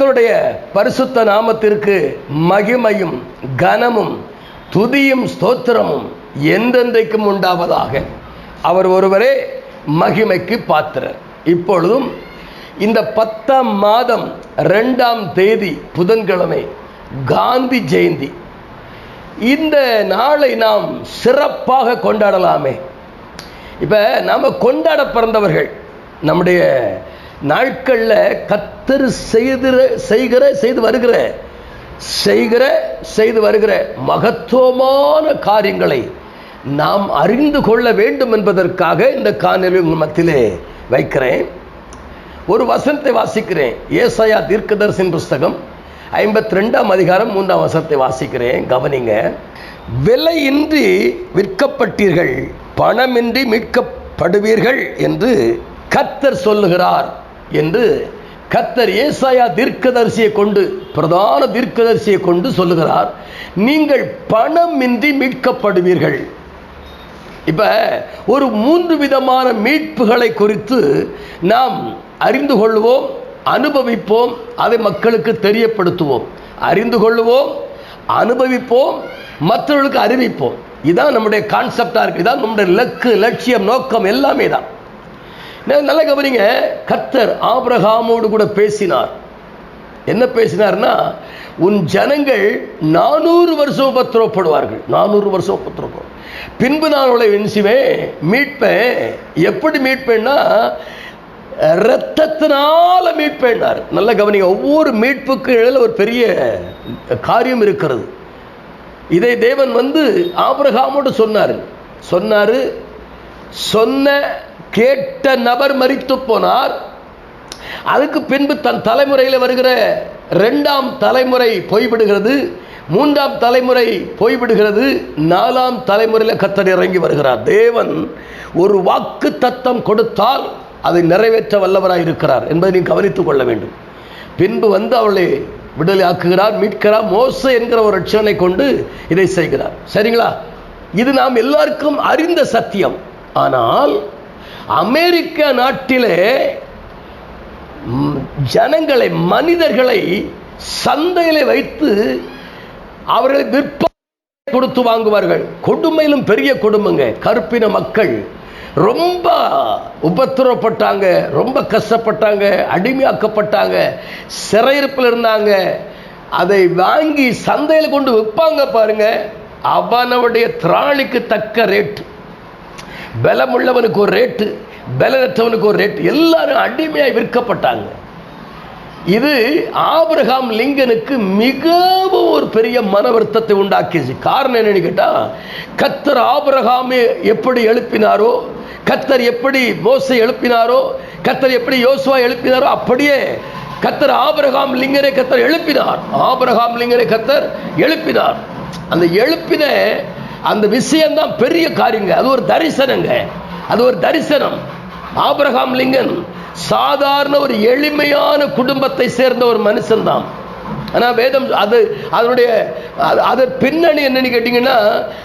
கர்த்தருடைய பரிசுத்த நாமத்திற்கு மகிமையும் கனமும் துதியும் ஸ்தோத்திரமும் எந்தெந்தைக்கும் உண்டாவதாக. அவர் ஒருவரே மகிமைக்கு பாத்திரர். இப்பொழுதும் இந்த பத்தாம் மாதம் ரெண்டாம் தேதி புதன்கிழமை காந்தி ஜெயந்தி. இந்த நாளை நாம் சிறப்பாக கொண்டாடலாமே. இப்போ நாம் கொண்டாட பிறந்தவர்கள் நம்முடைய நாட்களில் கத்தர் செய்கிற செய்கிற செய்து வருகிற செய்கிற செய்து வருகிற மகத்துவமான காரியங்களை நாம் அறிந்து கொள்ள வேண்டும் என்பதற்காக இந்த காணொலி உங்கள் மத்தியிலே வைக்கிறேன். ஒரு வசனத்தை வாசிக்கிறேன். ஏசாயா தீர்க்கதர்சின் புஸ்தகம் ஐம்பத்தி ரெண்டாம் அதிகாரம் மூன்றாம் வசனத்தை வாசிக்கிறேன். கவனிங்க. விலையின்றி விற்கப்பட்டீர்கள் பணமின்றி மீட்கப்படுவீர்கள் என்று கத்தர் சொல்லுகிறார். என்று கத்தர் ஏசாயா தீர்க்கதரிசியை கொண்டு பிரதான தீர்க்கதரிசியை கொண்டு சொல்லுகிறார். நீங்கள் பணமின்றி மீட்கப்படுவீர்கள். இப்ப ஒரு மூன்று விதமான மீட்புகளை குறித்து நாம் அறிந்து கொள்வோம் அனுபவிப்போம் அதை மக்களுக்கு தெரியப்படுத்துவோம். அறிந்து கொள்வோம் அனுபவிப்போம் மற்றவர்களுக்கு அறிவிப்போம். இதுதான் நம்முடைய கான்செப்டாக இருக்குது இதான் நம்முடைய இலக்கு லட்சியம் நோக்கம் எல்லாமே தான். நல்லா கவனிங்க. கர்த்தர் ஆபிரகாமோடு கூட பேசினார். என்ன பேசினார்னா உன் ஜனங்கள் நானூறு வருஷம் பத்திரப்படுவார்கள் நானூறு வருஷம் உபத்திரவப்படும். பின்பு நான் உங்களை வென்சுவேன் மீட்பேன். எப்படி மீட்பேன்னா இரத்தத்தினால மீட்பேன்னார். நல்ல கவனிங்க. ஒவ்வொரு மீட்புக்கு இடையில ஒரு பெரிய காரியம் இருக்கிறது. இதை தேவன் வந்து ஆபிரகாமோடு சொன்னார். சொன்னார் சொன்ன கேட்ட நபர் மறித்து போனார். அதுக்கு பின்பு தன் தலைமுறையில் வருகிற ரெண்டாம் தலைமுறை போய்விடுகிறது. மூன்றாம் தலைமுறை போய்விடுகிறது. நாலாம் தலைமுறையில் கத்தர் இறங்கி வருகிறார். தேவன் ஒரு வாக்கு தத்தம் கொடுத்தால் அதை நிறைவேற்ற வல்லவராய் இருக்கிறார் என்பதை நீ கவனித்துக் கொள்ள வேண்டும். பின்பு வந்து அவளை விடுதலை ஆக்குகிறார் மீட்கிறார். மோச என்கிற ஒரு ரட்சனை கொண்டு இதை செய்கிறார். சரிங்களா? இது நாம் எல்லாருக்கும் அறிந்த சத்தியம். ஆனால் அமெரிக்க நாட்டிலே ஜனங்களை மனிதர்களை சந்தையில் வைத்து அவர்களை விற்ப கொடுத்து வாங்குவார்கள். கொடுமையிலும் பெரிய கொடுமைங்க. கருப்பின மக்கள் ரொம்ப உபத்திரப்பட்டாங்க ரொம்ப கஷ்டப்பட்டாங்க அடிமையாக்கப்பட்டாங்க சிறையிருப்பில் இருந்தாங்க. அதை வாங்கி சந்தையில் கொண்டு விற்பாங்க பாருங்க. அவனவுடைய திராணிக்கு தக்க ரேட் பலமுள்ளவனுக்கு ஒரு ரேட்டு பலனற்றவனுக்கு ஒரு ரேட்டு எல்லாரும் அடிமையாக விற்கப்பட்டாங்க. இது ஆபிரகாம் லிங்கனுக்கு மிகவும் ஒரு பெரிய மன வருத்தத்தை உண்டாக்கிச்சு காரணம் என்னன்னு கேட்டால் கத்தர் ஆபிரகாமே எப்படி எழுப்பினாரோ கத்தர் எப்படி மோசை எழுப்பினாரோ கத்தர் எப்படி யோசுவா எழுப்பினாரோ அப்படியே கத்தர் ஆபிரகாம் லிங்கனை கத்தர் எழுப்பினார். ஆபிரகாம் லிங்கனை கத்தர் எழுப்பினார். அந்த எழுப்பின அந்த விஷயம்தான் பெரிய காரியங்க. அது ஒரு தரிசனங்க. அது ஒரு தரிசனம். ஆபிரகாம் லிங்கன் சாதாரண ஒரு எளிமையான குடும்பத்தை சேர்ந்த ஒரு மனுஷன்தான். ஆனால் வேதம் அது அதனுடைய அது அதன் பின்னணி என்னன்னு கேட்டிங்கன்னா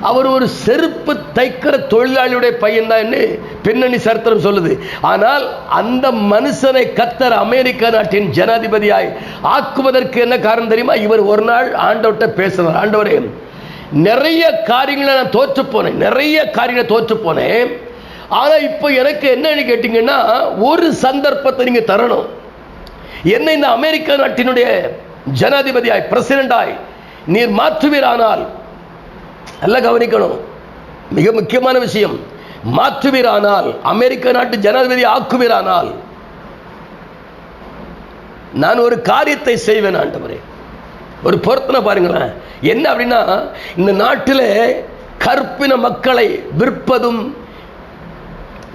அவர் ஒரு செருப்பு தைக்கிற தொழிலாளியுடைய பையன்தான் பின்னணி சரித்திரம் சொல்லுது. ஆனால் அந்த மனுஷனை கத்தர் அமெரிக்க நாட்டின் ஜனாதிபதியாய் ஆக்குவதற்கு என்ன காரணம் தெரியுமா? இவர் ஒரு நாள் ஆண்டவர்கிட்ட பேசுகிறார் ஆண்டவரே நிறைய காரியங்களை நான் தோற்று போனேன். நிறைய காரியங்களை தோற்று போனேன். ஆனால் இப்போ எனக்கு என்னன்னு கேட்டிங்கன்னா ஒரு சந்தர்ப்பத்தை நீங்கள் தரணும். என்ன இந்த அமெரிக்க நாட்டினுடைய ஜனாதிபதியாய் பிரசிடண்டாய் நீர் மாற்றுவீரானால் நல்லா கவனிக்கணும். மிக முக்கியமான விஷயம் மாற்றுவீரானால் அமெரிக்க நாட்டு ஜனாதிபதி ஆக்குவீரானால் நான் ஒரு காரியத்தை செய்வேன் ஆண்டவரே. ஒரு பொருத்தனை பாருங்களேன். என்ன அப்படின்னா இந்த நாட்டில் கற்பின மக்களை விற்பதும்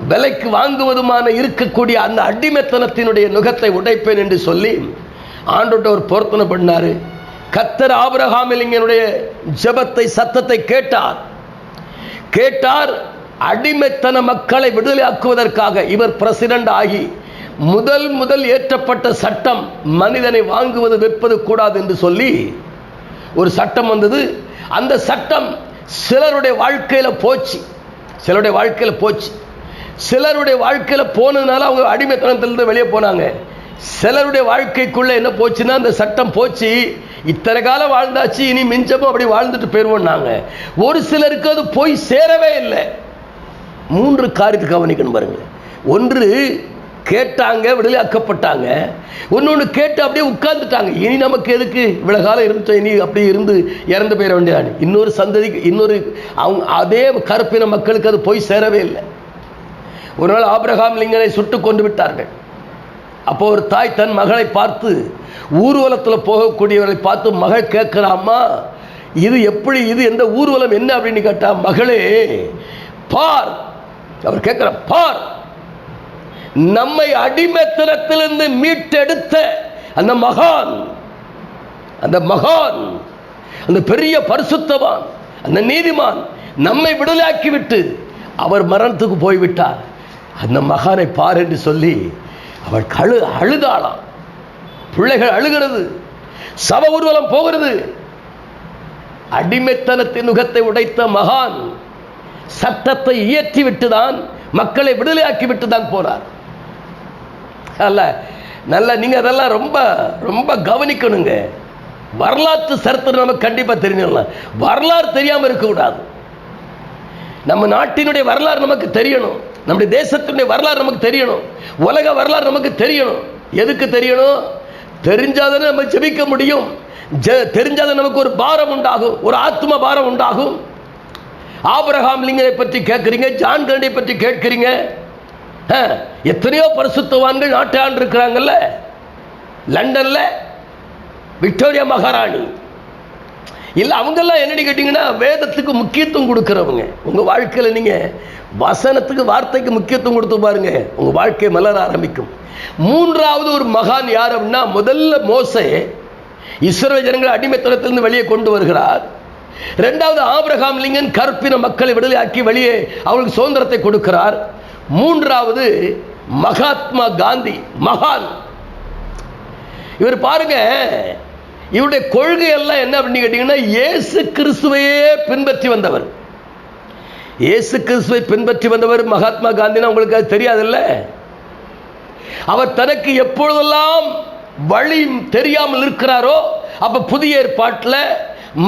விலைக்கு வாங்குவதுமான இருக்கக்கூடிய அந்த அடிமைத்தனத்தினுடைய நுகத்தை உடைப்பேன் என்று சொல்லி ஆண்டோட்ட ஒரு பொருத்தனை பண்ணாரு. கத்தர் ஆபரகாமிலிங்கனுடைய ஜெபத்தை சத்தத்தை கேட்டார். கேட்டார் அடிமைத்தன மக்களை விடுதலையாக்குவதற்காக இவர் பிரசிடண்ட் ஆகி முதல் முதல் ஏற்றப்பட்ட சட்டம் மனிதனை வாங்குவது விற்பது கூடாது என்று சொல்லி ஒரு சட்டம் வந்தது. அந்த சட்டம் சிலருடைய வாழ்க்கையில் போச்சு. சிலருடைய வாழ்க்கையில் போச்சு. சிலருடைய வாழ்க்கையில் போனதுனால அவங்க அடிமைத்தனத்திலிருந்து வெளியே போனாங்க. சிலருடைய வாழ்க்கைக்குள்ள என்ன போச்சுன்னா அந்த சட்டம் போச்சு. இத்தனை காலம் வாழ்ந்தாச்சு இனி மிஞ்சமும் அப்படி வாழ்ந்துட்டு போயிருவோம் நாங்கள் ஒரு சிலருக்கு அது போய் சேரவே இல்லை. மூன்று காரியத்தை கவனிக்கணும் பாருங்க. ஒன்று கேட்டாங்க விடுதலையாக்கப்பட்டாங்க. ஒன்னொன்று கேட்டு அப்படியே உட்கார்ந்துட்டாங்க. இனி நமக்கு எதுக்கு? இவ்வளோ காலம் இருந்துச்சோம் இனி அப்படியே இருந்து இறந்து போயிட வேண்டியதான்? இன்னொரு சந்ததிக்கு இன்னொரு அவங்க அதே கருப்பின மக்களுக்கு அது போய் சேரவே இல்லை. ஒரு நாள் ஆபிரகாம் லிங்கனை சுட்டு கொண்டு விட்டார்கள். அப்போ ஒரு தாய் தன் மகளை பார்த்து ஊர்வலத்தில் போகக்கூடியவரை பார்த்து மகள் கேட்கிறாம்மா இது எப்படி? இது எந்த ஊர்வலம்? என்ன? அப்படின்னு கேட்டா மகளே பார். அவர் கேட்குற பார். நம்மை அடிமைத்தனத்திலிருந்து மீட்டெடுத்த அந்த மகான் அந்த மகான் அந்த பெரிய பரிசுத்தவான் அந்த நீதிமான் நம்மை விடுதலாக்கிவிட்டு அவர் மரணத்துக்கு போய்விட்டார். அந்த மகானை பார் என்று சொல்லி அவள் கழு அழுதாளாம். பிள்ளைகள் அழுகிறது சவ ஊர்வலம் போகிறது. அடிமைத்தனத்தின் முகத்தை உடைத்த மகான் சட்டத்தை இயற்றி விட்டுதான் மக்களை விடுதலையாக்கி விட்டு தான் போனார். அல்ல நல்ல நீங்க அதெல்லாம் ரொம்ப ரொம்ப கவனிக்கணுங்க. வரலாற்று சரித்திரம் நமக்கு கண்டிப்பா தெரியணும் வரலாறு தெரியாம இருக்கக்கூடாது. நம்ம நாட்டினுடைய வரலாறு நமக்கு தெரியணும். நம்முடைய தேசத்தினுடைய வரலாறு நமக்கு தெரியணும். உலக வரலாறு நமக்கு தெரியணும். எதுக்கு தெரியணும்? தெரிஞ்சாதானே நம்ம ஜெபிக்க முடியும். ஜெ- தெரிஞ்சாதான் நமக்கு ஒரு பாரம் உண்டாகும். ஒரு ஆத்ம பாரம் உண்டாகும். ஆபரகாம் லிங்கனை பற்றி கேட்குறீங்க ஜான் கரடியை பற்றி கேட்குறீங்க. எத்தனையோ பரிசுத்தவான்கள் நாட்டை ஆண்டு இருக்கிறாங்கல்ல லண்டன்ல விக்டோரியா மகாராணி. இல்லை அவங்கெல்லாம் என்னடி கேட்டிங்கன்னா வேதத்துக்கு முக்கியத்துவம் கொடுக்குறவங்க. உங்கள் வாழ்க்கையில் நீங்கள் வசனத்துக்கு வார்த்தைக்கு முக்கியத்துவம் கொடுத்து பாருங்க உங்கள் வாழ்க்கை மலர ஆரம்பிக்கும். மூன்றாவது ஒரு மகான் யார் அப்படின்னா முதல்ல மோசை இஸ்ரோ ஜனங்களை அடிமைத்தனத்திலிருந்து வெளியே கொண்டு வருகிறார். ரெண்டாவது ஆபிரகாம் லிங்கன் கற்பின மக்களை விடுதலையாக்கி வெளியே அவங்களுக்கு சுதந்திரத்தை கொடுக்கிறார். மூன்றாவது மகாத்மா காந்தி மகான். இவர் பாருங்க இவருடைய கொள்கை எல்லாம் என்ன அப்படின்னு கேட்டீங்கன்னா இயேசு கிறிஸ்துவையே பின்பற்றி வந்தவர். இயேசு கிறிஸ்துவை பின்பற்றி வந்தவர் மகாத்மா காந்தினா உங்களுக்கு அது தெரியாதுல்ல? அவர் தனக்கு எப்பொழுதெல்லாம் வழி தெரியாமல் இருக்கிறாரோ அப்ப புதிய ஏற்பாட்டில்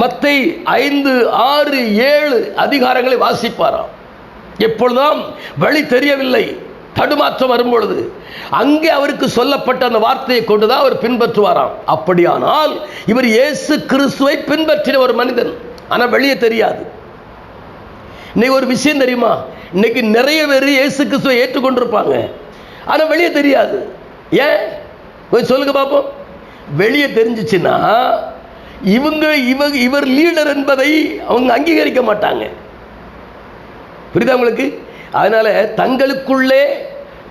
மத்தை ஐந்து ஆறு ஏழு அதிகாரங்களை வாசிப்பாராம். எப்பொழுதும் வழி தெரியவில்லை. தடுமாற்றம் வரும்பொழுது அங்கே அவருக்கு சொல்லப்பட்ட அந்த வார்த்தையை கொண்டுதான் அவர் பின்பற்றுவாராம். அப்படியானால் இவர் இயேசு கிறிஸ்துவை பின்பற்றின ஒரு மனிதன். ஆனால் வெளியே தெரியாது. இன்னைக்கு ஒரு விஷயம் தெரியுமா? இன்னைக்கு நிறைய பேர் இயேசு கிறிஸ்துவை ஏற்றுக்கொண்டிருப்பாங்க. ஆனால் வெளியே தெரியாது. ஏன்? கொஞ்சம் சொல்லுங்க பார்ப்போம் வெளியே தெரிஞ்சிச்சுன்னா இவங்க இவங்க இவர் லீடர் என்பதை அவங்க அங்கீகரிக்க மாட்டாங்க. புரியுதா உங்களுக்கு? அதனால தங்களுக்குள்ளே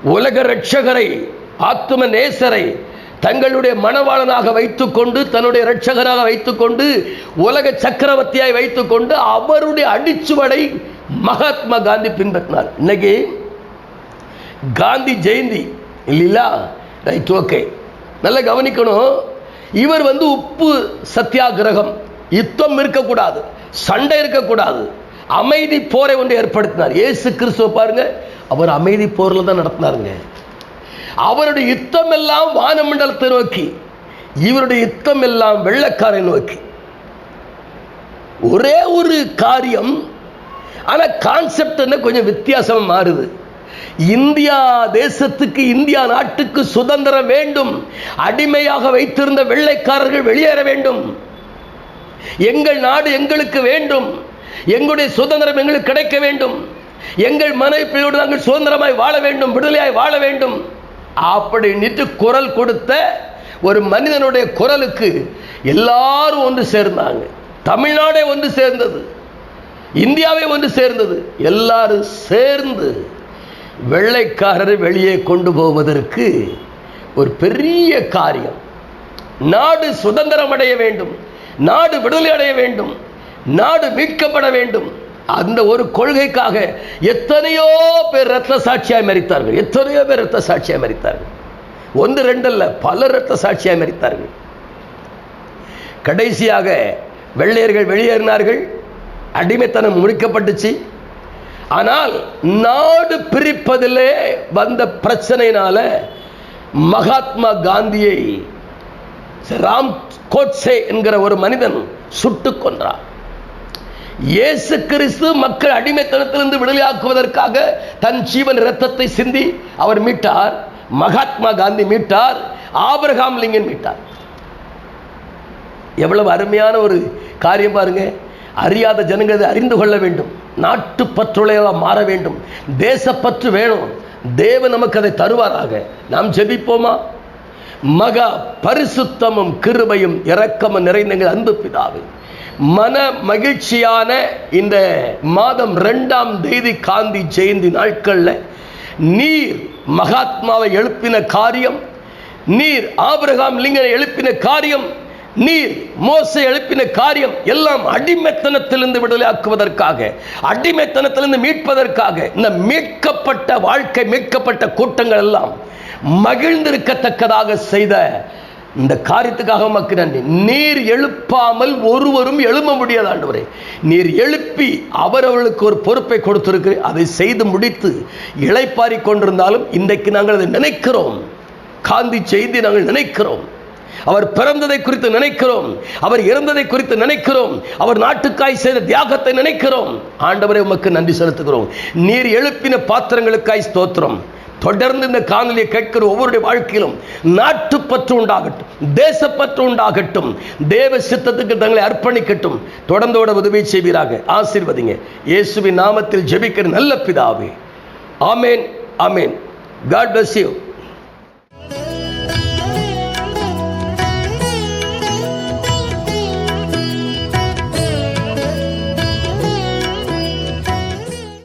உலக ரட்சகரை ஆத்தும நேசரை தங்களுடைய மணவாளனாக வைத்துக்கொண்டு தன்னுடைய ரட்சகராக வைத்துக்கொண்டு உலக சக்கரவர்த்தியாய் வைத்துக்கொண்டு அவருடைய அடிச்சுவடை மகாத்மா காந்தி பின்பற்றினார். இன்னைக்கு காந்தி ஜெயந்தி இல்லைங்களா? Right okay. நல்லா கவனிக்கணும். இவர் வந்து உப்பு சத்தியாகிரகம் யுத்தம் இருக்கக்கூடாது சண்டை இருக்கக்கூடாது. அமைதி போரை ஒன்று ஏற்படுத்தினார். ஏசு கிறிஸ்துவ பாருங்க அவர் அமைதி போரில் தான் நடத்தினாருங்க. அவருடைய யுத்தம் எல்லாம் வானமண்டலத்தை நோக்கி இவருடைய யுத்தம் எல்லாம் வெள்ளக்காரை நோக்கி. ஒரே ஒரு காரியம் ஆனா கான்செப்ட் என்ன? கொஞ்சம் வித்தியாசமா மாறுது. இந்தியா தேசத்துக்கு இந்தியா நாட்டுக்கு சுதந்திரம் வேண்டும். அடிமையாக வைத்திருந்த வெள்ளைக்காரர்கள் வெளியேற வேண்டும். எங்கள் நாடு எங்களுக்கு வேண்டும். எங்களுடைய சுதந்திரம் எங்களுக்கு கிடைக்க வேண்டும். எங்கள் மனைவியோடு நாங்கள் சுதந்திரமாய் வாழ வேண்டும் விடுதலையாய் வாழ வேண்டும். அப்படின்ட்டு குரல் கொடுத்த ஒரு மனிதனுடைய குரலுக்கு எல்லாரும் ஒன்று சேர்ந்தாங்க. தமிழ்நாடே ஒன்று சேர்ந்தது. இந்தியாவே ஒன்று சேர்ந்தது. எல்லாரும் சேர்ந்து வெள்ளைக்காரரை வெளியே கொண்டு போவதற்கு ஒரு பெரிய காரியம். நாடு சுதந்திரம் அடைய வேண்டும். நாடு விடுதலை அடைய வேண்டும். நாடு மீட்கப்பட வேண்டும். அந்த ஒரு கொள்கைக்காக எத்தனையோ பேர் ரத்த சாட்சியாய் மறித்தார்கள் எத்தனையோ பேர் ரத்த சாட்சியாக மறித்தார்கள் ஒன்று ரெண்டுல்ல பல ரத்த சாட்சியாய் மறித்தார்கள் கடைசியாக வெள்ளையர்கள் வெளியேறினார்கள். அடிமைத்தனம் முடிக்கப்பட்டுச்சு. ஆனால் நாடு பிரிப்பதிலே வந்த பிரச்சனையினால மகாத்மா காந்தியை ராம் கோட்சே என்கிற ஒரு மனிதன் சுட்டுக் கொன்றார் இயேசு கிறிஸ்து மக்கள் அடிமைத்தனத்திலிருந்து விடுதலையாக்குவதற்காக தன் ஜீவன் இரத்தத்தை சிந்தி அவர் மீட்டார். மகாத்மா காந்தி மீட்டார். ஆபிரகாம் லிங்கன் மீட்டார். எவ்வளவு அருமையான ஒரு காரியம் பாருங்க. அறியாத ஜனங்கள் இதை அறிந்து கொள்ள வேண்டும். நாட்டு பற்றுளையாக மாற வேண்டும். தேசப்பற்று வேணும். தேவன் நமக்கு அதை தருவாராக. நாம் ஜெபிப்போமா? மகா பரிசுத்தமும் கிருபையும் இரக்கமும் நிறைந்த அன்பு பிதாவே. மன மகிழ்ச்சியான இந்த மாதம் ரெண்டாம் தேதி காந்தி ஜெயந்தி நாட்கள்ல நீர் மகாத்மாவை எழுப்பின காரியம் நீர் ஆபிரகாம் லிங்கனை எழுப்பின காரியம் நீர் மோசை எழுப்பின காரியம் எல்லாம் அடிமைத்தனத்திலிருந்து விடுதலையாக்குவதற்காக அடிமைத்தனத்திலிருந்து மீட்பதற்காக இந்த மீட்கப்பட்ட வாழ்க்கை மீட்கப்பட்ட கூட்டங்கள் எல்லாம் மகிழ்ந்திருக்கத்தக்கதாக செய்த இந்த காரியத்துக்காக உமக்கு நன்றி. நீர் எழுப்பாமல் ஒருவரும் எழும்ப முடியாது ஆண்டவரே. நீர் எழுப்பி அவரவர்களுக்கு ஒரு பொறுப்பை கொடுத்திருக்கு. அதை செய்து முடித்து இழைப்பாரி கொண்டிருந்தாலும் இன்றைக்கு நாங்கள் அதை நினைக்கிறோம். காந்தி செய்தி நாங்கள் நினைக்கிறோம். அவர் பிறந்ததை குறித்து நினைக்கிறோம். அவர் இறந்ததை குறித்து நினைக்கிறோம். அவர் நாட்டுக்காய் செய்த தியாகத்தை நினைக்கிறோம். ஆண்டவரை உமக்கு நன்றி செலுத்துகிறோம். நீர் எழுப்பின பாத்திரங்களுக்காய் ஸ்தோத்திரம். தொடர்ந்து இந்த காணொலியை கேட்கிற ஒவ்வொருடைய வாழ்க்கையிலும் நாட்டுப்பற்று உண்டாகட்டும் தேசப்பற்று உண்டாகட்டும் தேவ சித்தத்துக்கு தங்களை அர்ப்பணிக்கட்டும். தொடர்ந்தோட உதவி செய்வீராக. ஆசீர்வதிங்க. இயேசுவின் நாமத்தில் ஜெபிக்கிற நல்ல பிதாவே. ஆமேன் ஆமேன். God bless you